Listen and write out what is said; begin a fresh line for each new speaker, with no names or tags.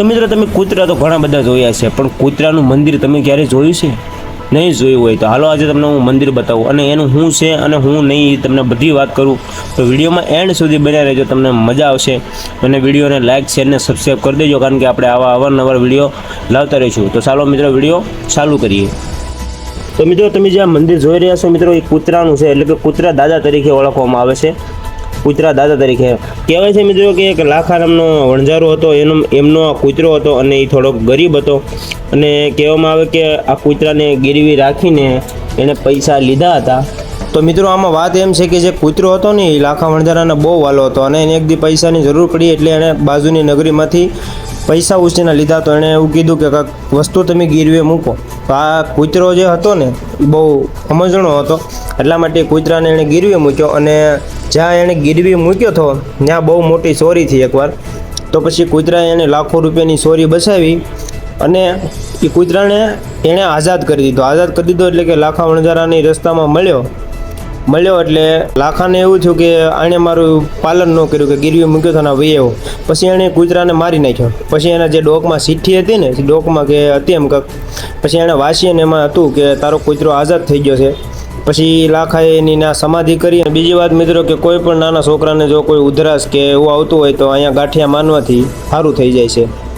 તો મિત્રો, તમે કૂતરા તો ઘણા બધા જોયા છે, પણ કૂતરાનું મંદિર તમે ક્યારે જોયું છે? નહીં જોયું હોય તો. હાલો, આજે તમને હું મંદિર બતાવું. અને એનું શું છે અને હું નહીં તમને બધી વાત કરું. તો વિડીયોમાં એન્ડ સુધી બન્યા રહેજો, તમને મજા આવશે. અને વિડીયોને લાઇક શેર ને સબસ્ક્રાઈબ કરી દેજો, કારણ કે આપણે આવા અવારનવાર વીડિયો લાવતા રહીશું. તો ચાલો મિત્રો, વીડિયો ચાલુ કરીએ. તો મિત્રો, તમે જે આ મંદિર જોઈ રહ્યા છો, મિત્રો, એ કૂતરાનું છે, એટલે કે કૂતરા દાદા તરીકે ઓળખવામાં આવે છે. કૂતરા દાદા તરીકે. કહેવાય છે મિત્રો કે એક લાખા નામનો વણઝારો હતો, એનો એમનો આ કૂતરો હતો અને એ થોડોક ગરીબ હતો. અને કહેવામાં આવે કે આ કૂતરાને ગીરવી રાખીને એણે પૈસા લીધા હતા. તો મિત્રો આમાં વાત એમ છે કે જે કૂતરો હતો ને, એ લાખા વણઝારાને બહુ વાલો હતો અને એને એક દી પૈસાની જરૂર પડી એટલે એણે બાજુની નગરીમાંથી પૈસા ઉછીના લીધા. તો એણે એવું કીધું કે કાંઈક વસ્તુ તમે ગીરવે મૂકો. તો આ કૂતરો જે હતો ને બહુ સમજણો હતો. એટલા માટે કૂતરાને એણે ગીરવે મૂક્યો અને જ્યાં એણે ગીરવી મૂક્યો હતો, ત્યાં બહુ મોટી ચોરી થઈ એકવાર. તો પછી કૂતરાએ એને લાખો રૂપિયાની ચોરી બચાવી અને એ કૂતરાને એણે આઝાદ કરી દીધો. આઝાદ કરી દીધો એટલે કે લાખા વણઝારાની રસ્તામાં મળ્યો. મળ્યો એટલે લાખાને એવું થયું કે આણે મારું પાલન ન કર્યું, કે ગીરવી મૂક્યો હતો વહી પછી એણે કૂતરાને મારી નાખ્યો. પછી એના જે ડોકમાં સીઠી હતી ને ડોકમાં કે હતી એમ કંઈક. પછી એણે વાંચી એમાં હતું કે તારો કૂતરો આઝાદ થઈ ગયો છે. પછી લાખાએ એની સમાધિ કરી અને બીજી વાત મિત્રો કે કોઈ પણ નાના છોકરાને જો કોઈ ઉધરાશ કે એવું આવતું હોય તો અહીંયા ગાંઠિયા માનવાથી સારું થઈ જાય છે.